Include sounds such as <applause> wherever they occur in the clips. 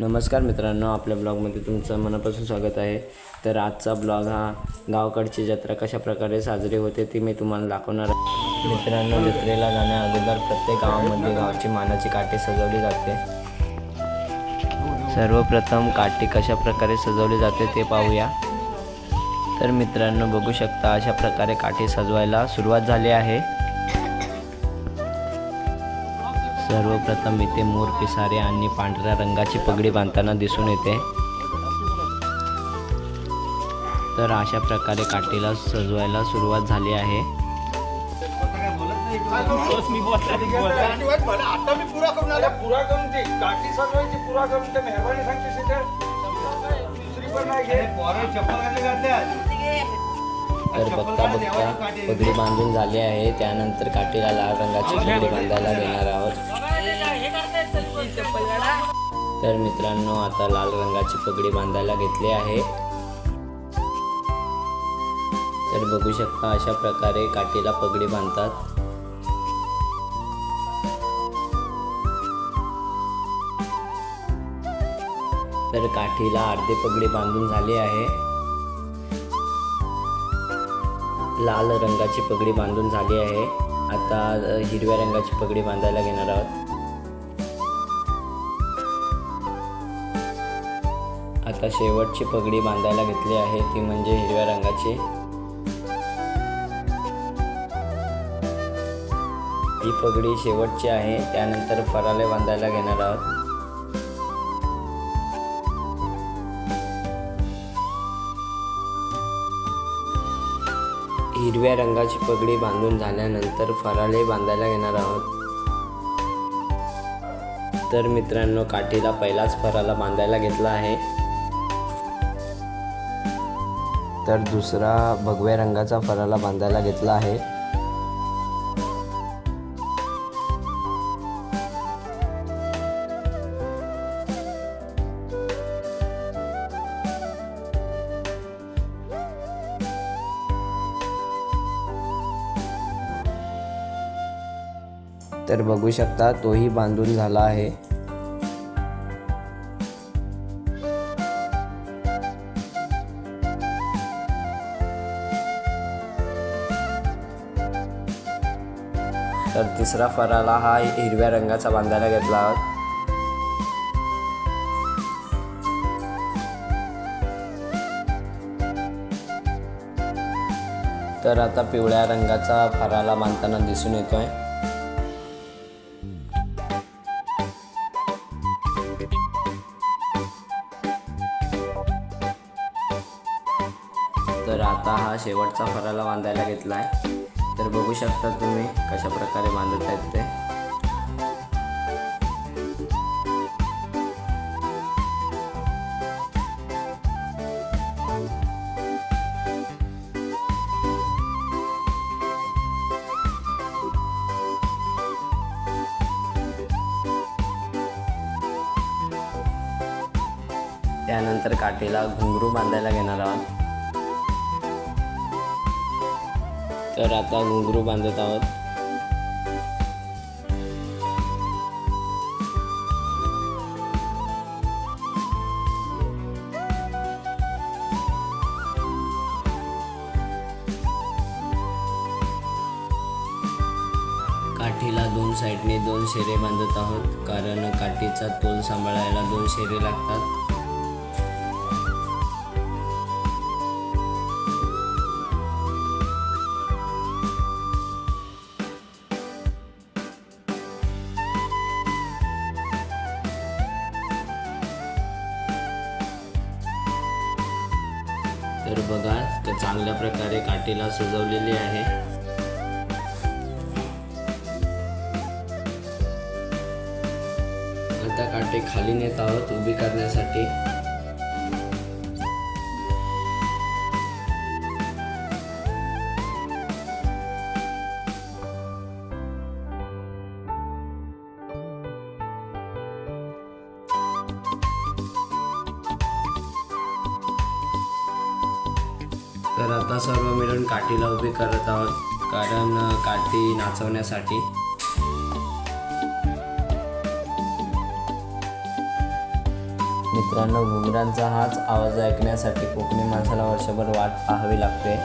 नमस्कार मित्रांनो आपल्या ब्लॉगमध्ये तुमचं मनापासून स्वागत आहे. तर आजचा ब्लॉग हा गावाकडची जत्रा कशा प्रकारे साजरी होते ती मी तुम्हाला दाखवणार आहे. मित्रांनो जत्रेला जाण्या अगोदर प्रत्येक गावामध्ये गावाची मानाची काठी सजवली जाते. सर्वप्रथम काठी कशा प्रकारे सजवली जाते ते पाहूया. तर मित्रांनो बघू शकता अशा प्रकारे काठी सजवायला सुरुवात झाली आहे. सर्वप्रथम इथे मोर पिसारे आणि पांढऱ्या रंगाची पगडी बांधताना दिसून येते. तर अशा प्रकारे काठीला सजवायला सुरुवात झाली आहे. पुरा तर बघता बघता पगडी बांधून झाली आहे. त्यानंतर काठीला लाल रंगाची पगडी बांधायला घेणार आहोत. तर मित्रांनो आता लाल रंगाची पगडी बांधायला घेतली आहे. तर बघू शकता अशा प्रकारे काठीला पगडी बांधतात. तर काठीला अर्धी पगडी बांधून झाली आहे. लाल रंगाची पगडी बांधून झाली आहे. आता हिरव्या रंगाची पगडी बांधायला घेणार आहोत. आता शेवटची पगडी बांधायला घेतली आहे ती म्हणजे हिरव्या रंगाची. ही पगडी शेवटची आहे त्यानंतर फराले बांधायला घेणार आहोत. हिरव्या रंगाची पगडी बांधून झाल्यानंतर फराळे बांधायला घेणार आहोत. तर मित्रांनो काठीला पहिलाच फराला बांधायला घेतला आहे. तर दुसरा भगव्या रंगाचा फराला बांधायला घेतला आहे. तर बघू शकता तोही बांधून झाला आहे. तर तिसरा फराला हा हिरव्या रंगाचा बांधायला घेतला. आहोत तर आता पिवळ्या रंगाचा फराला बांधताना दिसून येतोय. तर आता हा शेवटचा फराला बांधायला घेतला आहे तर बघू शकता तुम्ही कशा प्रकारे बांधत आहेत ते. त्यानंतर काठीला घुंगरू बांधायला घेणार आहोत. तर आता घुंगरू बांधत आहोत. काठीला दोन साईडने दोन शेरे बांधत आहोत कारण काठीचा तोल सांभाळायला दोन शेरे लागतात. पार्टीला सजवलेली आहे. आता काटे खाली नेत आहोत उभी करण्यासाठी. आता सर्व मिळून काठीला उभी करत आहोत. कारण काठी नाचवण्यासाठी. मित्रांनो घुंगरांचा हाच आवाज ऐकण्यासाठी कोकणी माणसाला वर्षभर वाट पाहावी लागते.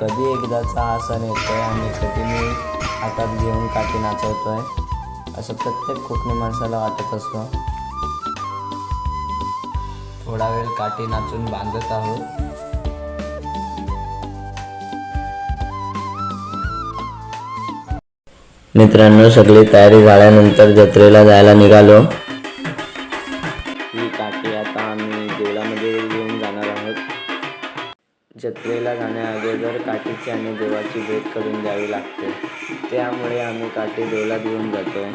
कधी एकदाचा हा सण येतोय आणि कधी मी हातात घेऊन काठी नाचवतोय असं प्रत्येक कोकणी माणसाला वाटत असतो. थोडा वेळ काठी नाचून बांधत आहोत. मित्रांनो सगळी तयारी झाल्यानंतर जत्रेला जायला निघालो. ही काठी आता आम्ही देवळामध्ये घेऊन जाणार आहोत. जत्रेला जाण्या अगोदर काठीची आणि देवाची भेट करून द्यावी लागते. त्यामुळे आम्ही काठी देवळात घेऊन जातो.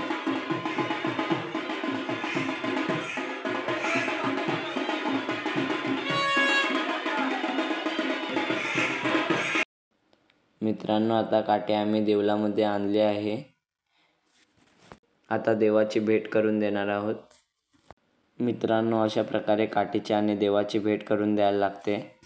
मित्रांनो आता काठी आम्ही देवळामध्ये आणली आहे. आता देवाची भेट करून देणार आहोत. मित्रांनो अशा प्रकारे काठीची आणि देवाची भेट करून द्यायला लागते.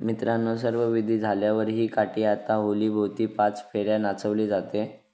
मित्रांनो सर्व विधी झाल्यावर ही काठी आता होलीभोवती पाच फेऱ्या नाचवली जाते.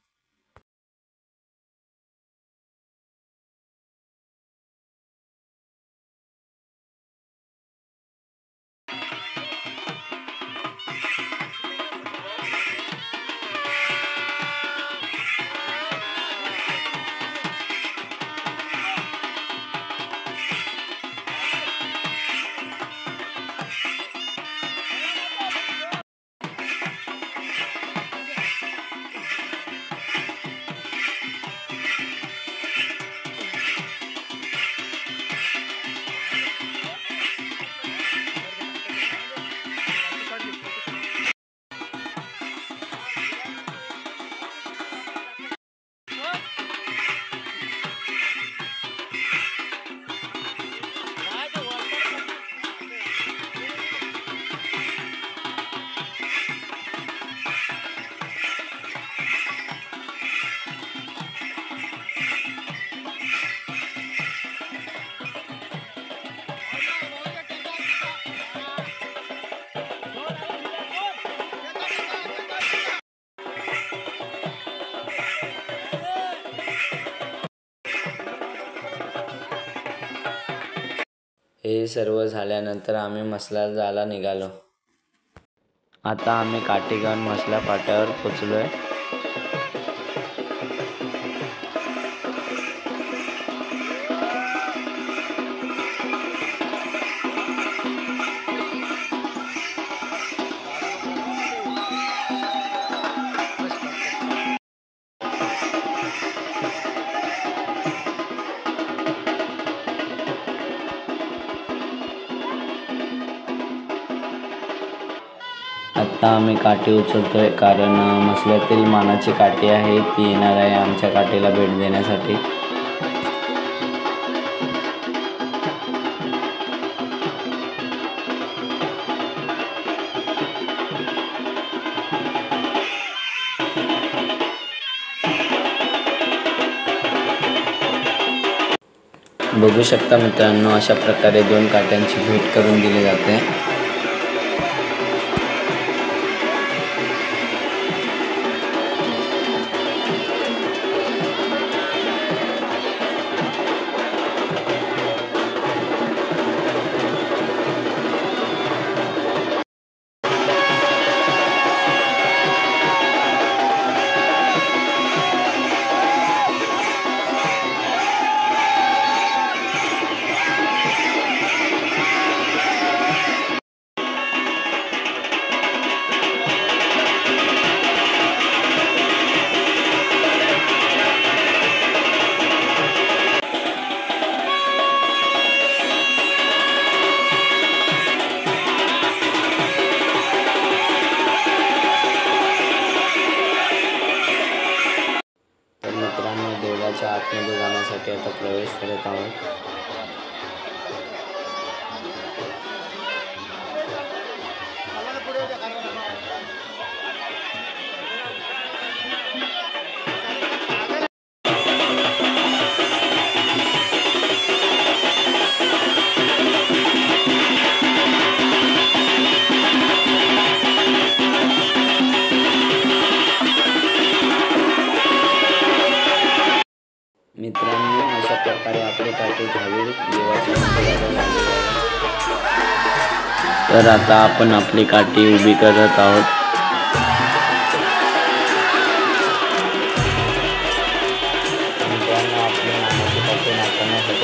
हे सर्व झाल्यानंतर आम्ही मसला जायला निघालो. आता आम्ही काठी मसला फाट्यावर आहे आता आम्ही काठी उचलतो आहे कारण मसल्यातील मानाची काठी आहे ती येणार आहे आमच्या काठीला भेट देण्यासाठी. बघू शकता मित्रांनो अशा प्रकारे दोन काट्यांची भेट करून दिली जाते. आम्ही देवळाच्या आतमध्ये जाण्यासाठी आता प्रवेश करत आहोत. प्रकारे आपले काटे घ्यावे. <laughs> तर आता आपण आपली काठी उभी करत आहोत.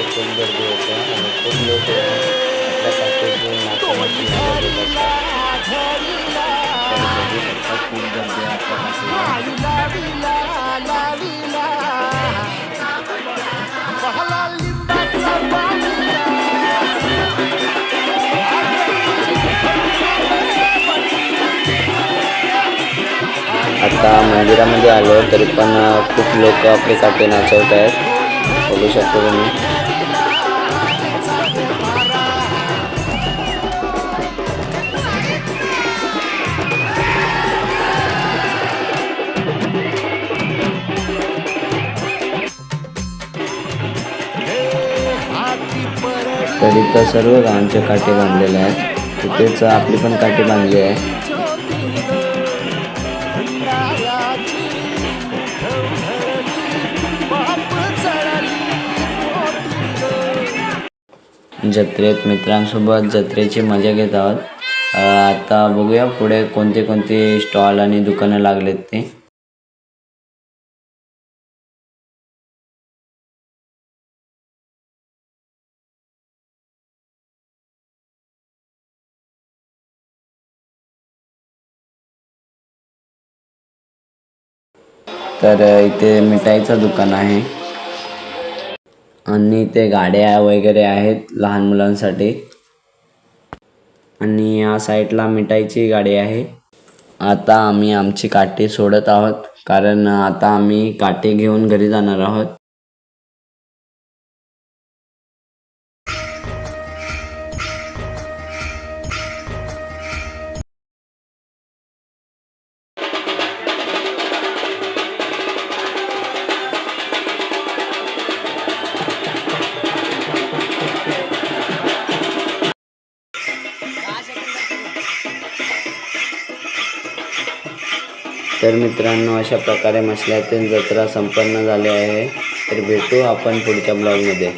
खूप गर्दी होते आणि खूप लोक आपल्या काठीची खूप गर्दी आपल्या आता मंदिरामध्ये आलो तरी पण खूप लोक आपले काटे नाचवत आहेत. बघू शकतो तुम्ही. तर इथं सर्व गावांचे काटे बांधलेले आहेत. तिथेच आपली पण काठी बांधली आहे. जत्रेत मित्रांसोबत जत्रेची मजा घेत आहोत. आता बघूया पुढे कोणते कोणते स्टॉल आणि दुकानं लागलेत ते. तर इथे मिठाईचं दुकान आहे. आणि ते गाड्या वगैरे आहेत लहान मुलांसाठी. आणि या साईडला मिठाईची गाडी आहे. आता आम्ही आमची काठी सोडत आहोत. कारण आता आम्ही काठी घेऊन घरी जाणार आहोत. मित्रांनो अशा प्रकारे मसल्यातील जत्रा संपन्न झाली आहे. तर भेटू आपण पुढच्या ब्लॉगमध्ये.